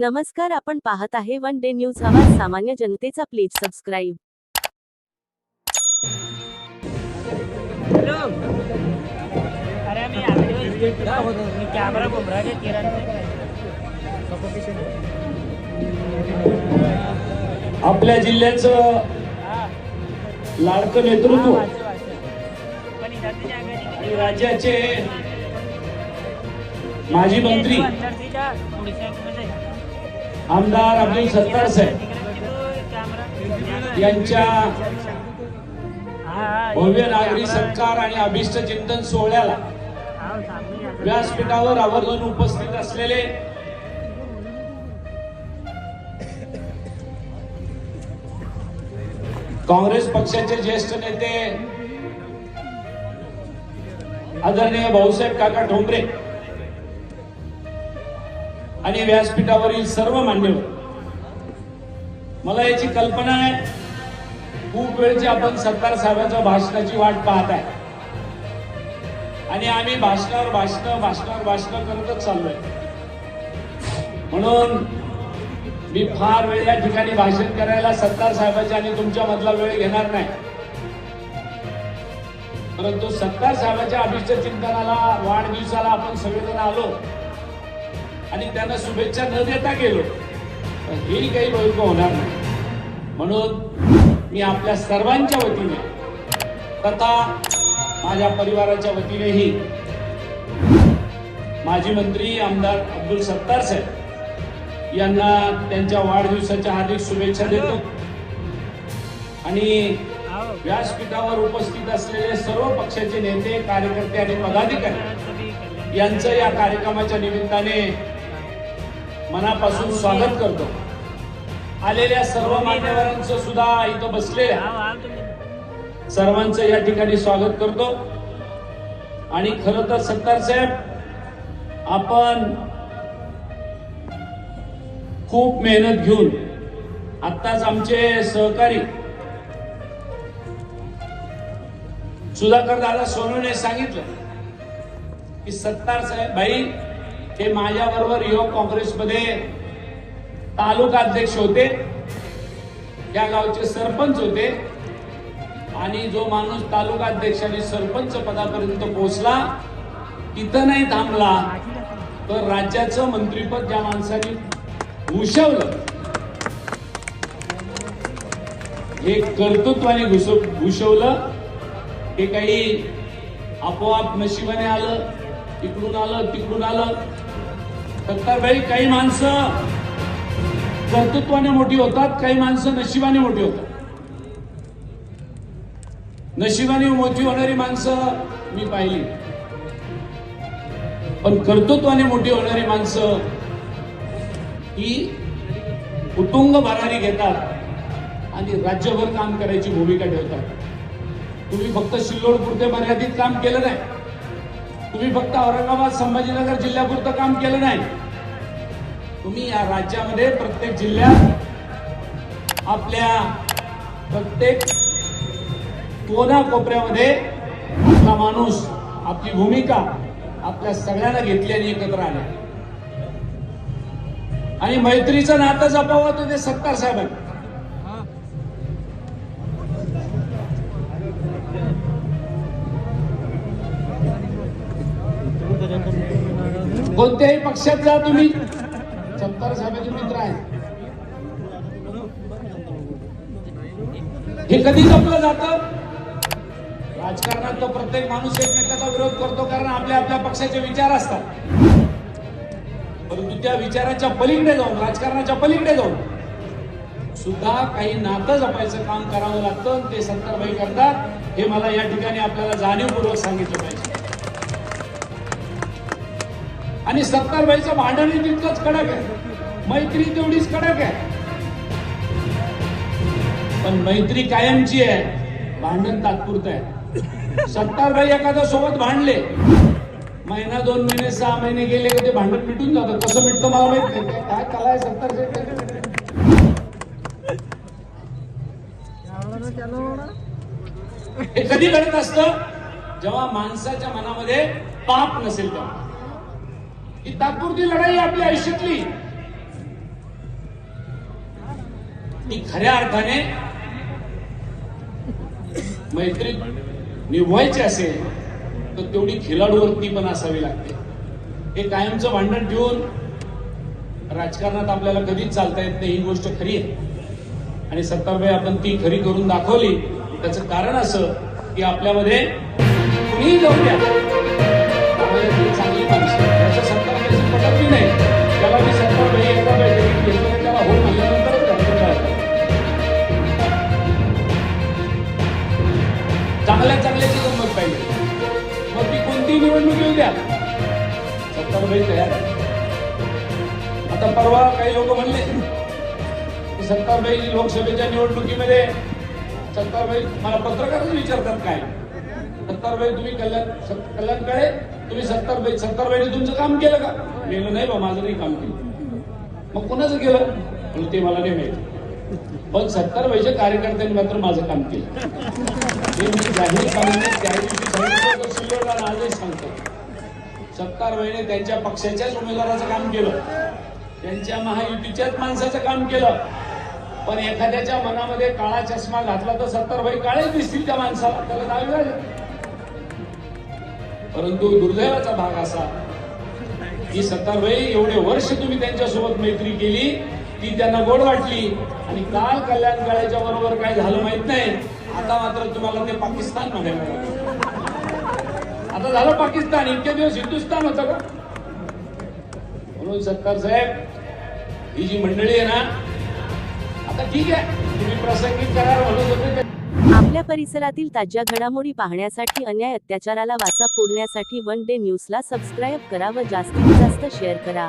नमस्कार आपण पाहत आहे वन डे न्यूज. आवाज सामान्य जनतेचा प्लीज सबस्क्राईब. हॅलो अरे मी आलो. मी कॅमेरा घुमराचे किरण? आपल्या जिल्ह्याचं लाडकं नेतृत्व आणि राज्याचे माजी मंत्री आमदार अब्दुल सत्तार साहेब यांच्या भव्य नागरी सत्कार आणि अभिष्ट चिंतन सोहळ्याला व्यासपीठावर आवर्जून उपस्थित असलेले काँग्रेस पक्षाचे ज्येष्ठ नेते आदरणीय भाऊसाहेब काका ठोंबरे आणि व्यासपीठावरील सर्व मान्यवर मला याची कल्पना आहे खूप वेळची आपण सत्तार साहेबांच्या भाषणाची वाट पाहत आहे. आणि आम्ही भाषणावर भाषण भाषणावर भाषण करतच चाललोय. म्हणून मी फार वेळ या ठिकाणी भाषण करायला सत्तार साहेबांच्या आणि तुमच्या मधला वेळ घेणार नाही. परंतु सत्तार साहेबांच्या अभिष्ट चिंतनाला वाढदिवसाला आपण सगळेजण आलो. आणि त्यांना शुभेच्छा न देता गेलो. तर हेही काही भविष्य होणार नाही. म्हणून मी आपल्या सर्वांच्या वतीने तथा माझ्या परिवाराच्या वतीनेही माजी मंत्री आमदार अब्दुल सत्तार साहेब यांना त्यांच्या वाढदिवसाच्या हार्दिक शुभेच्छा देतो. आणि व्यासपीठावर उपस्थित असलेले सर्व पक्षाचे नेते कार्यकर्ते आणि पदाधिकारी यांचं या कार्यक्रमाच्या निमित्ताने मनापासून स्वागत करतो. आलेल्या सर्व मान्यवरांचं सुद्धा इथं बसलेल्या सर्वांचं या ठिकाणी स्वागत करतो. आणि खर तर सत्तार साहेब आपण खूप मेहनत घेऊन आत्ताच आमचे सहकारी सुधाकर दादा सोनूने सांगितलं की सत्तार साहेब भाई हे माझ्याबरोबर युवक काँग्रेसमध्ये तालुका अध्यक्ष होते. त्या गावचे सरपंच होते. आणि जो माणूस तालुका अध्यक्ष आणि सरपंच पदापर्यंत पोहोचला तिथं नाही थांबला तर राज्याचं मंत्रीपद ज्या माणसाने भूषवलं हे कर्तृत्वाने घुसव भूषवलं हे काही आपोआप नशिबाने आलं इकडून आलं तिकडून आलं तर काही माणसं कर्तृत्वाने मोठी होतात काही माणसं नशिबाने मोठी होतात. नशिबाने मोठी होणारी माणसं मी पाहिली. पण कर्तृत्वाने मोठी होणारी माणसं ही कुटुंब भरारी घेतात आणि राज्यभर काम करायची भूमिका ठेवतात. तुम्ही फक्त सिल्लोड पुरते मर्यादित काम केलं नाही. तुम्ही फक्त औरंगाबाद संभाजीनगर जिल्ह्यापुरतं काम केलं नाही. तुम्ही या राज्यामध्ये प्रत्येक जिल्ह्यात आपल्या प्रत्येक कोना कोपऱ्यामध्ये आपला माणूस आपली भूमिका आपल्या सगळ्यांना घेतली आणि एकत्र आल्या आणि मैत्रीचं नातं जपावं तर ते सत्तार साहेबांनी. कोणत्याही पक्षात जा तुम्ही. सत्तार साहेबांचे मित्र आहेत. हे कधी जपलं जातं? राजकारणात तो प्रत्येक माणूस एकमेकाचा विरोध करतो कारण आपल्या आपल्या पक्षाचे विचार असतात. परंतु त्या विचाराच्या पलीकडे जाऊन राजकारणाच्या पलीकडे जाऊन सुद्धा काही नातं जपायचं काम करावं लागतं ते सत्तरबाई करतात हे मला या ठिकाणी आपल्याला जाणीवपूर्वक सांगितलं पाहिजे. आणि सत्तारबाईचं भांडणही तितकंच कडक आहे. मैत्री तेवढीच कडक आहे. पण मैत्री कायमची आहे. भांडण तात्पुरतं आहे. सत्तारबाई एखाद्या सोबत भांडले. महिना दोन महिने सहा महिने गेले की ते भांडण मिटून जातं कसं मिटतं मला माहीत नाही. काय- काय कला आहे सत्तार हे कधी घडत असतं? जेव्हा माणसाच्या मनामध्ये पाप नसेल तेव्हा. ही तात्पुरती लढाई आपल्या आयुष्यातली ती खऱ्या अर्थाने मैत्री निभवायची असेल तर तेवढी खिलाडूवरती पण असावी लागते. हे कायमचं भांडण ठेवून राजकारणात आपल्याला कधीच चालता येत नाही ही गोष्ट खरी आहे. आणि सत्तारबाई आपण ती खरी करून दाखवली. त्याचं कारण असं की आपल्यामध्ये कुणीही जाऊ द्या. सत्तारबाई तयार आता परवा काही लोक म्हणले की सत्ताबाई लोकसभेच्या निवडणुकीमध्ये सत्तारबाई मला पत्रकारच विचारतात काय? सत्तारबाई तुम्ही कल्याण कल्याण काळे तुम्ही सत्तारबाई सत्तारबाईने तुमचं काम केलं का? केलं नाही बा माझं नाही काम केलं. मग कोणाचं केलं? म्हणून ते मला नाही माहिती. पण सत्तारबाईच्या कार्यकर्त्यांनी मात्र माझं काम केलं. हे मी म्हणजे जाहीर सांगितलं त्या दिवशी सांगितलं तर सिल्लोडला आजही सांगतो सत्तारबाईने त्यांच्या पक्षाच्याच उमेदवाराचं काम केलं. त्यांच्या महायुतीच्याच माणसाचं काम केलं. पण एखाद्याच्या मनामध्ये काळा चष्मा घातला तर सत्तारबाई काळेच दिसतील त्या माणसाला. त्याला दावे झाले परंतु दुर्दैवाचा भाग असा की सत्तारबाई एवढे वर्ष तुम्ही त्यांच्यासोबत मैत्री केली ती त्यांना गोड वाटली आणि काल कल्याण काळेच्या बरोबर काय झालं माहीत नाही. आता मात्र तुम्हाला ते पाकिस्तानमध्ये आता झालं पाकिस्तान इतके दिवस हिंदुस्थान होतं का? म्हणून सत्तार साहेब ही जी मंडळी आहे ना आता ठीक आहे तुम्ही प्रासंगिक करार म्हणत होते आपल्या परिसरातील ताज्या घडामोडी पाहण्यासाठी अन्याय अत्याचाराला वाचा फोडण्यासाठी वन डे न्यूजला सबस्क्राईब करा व जास्तीत जास्त शेअर करा.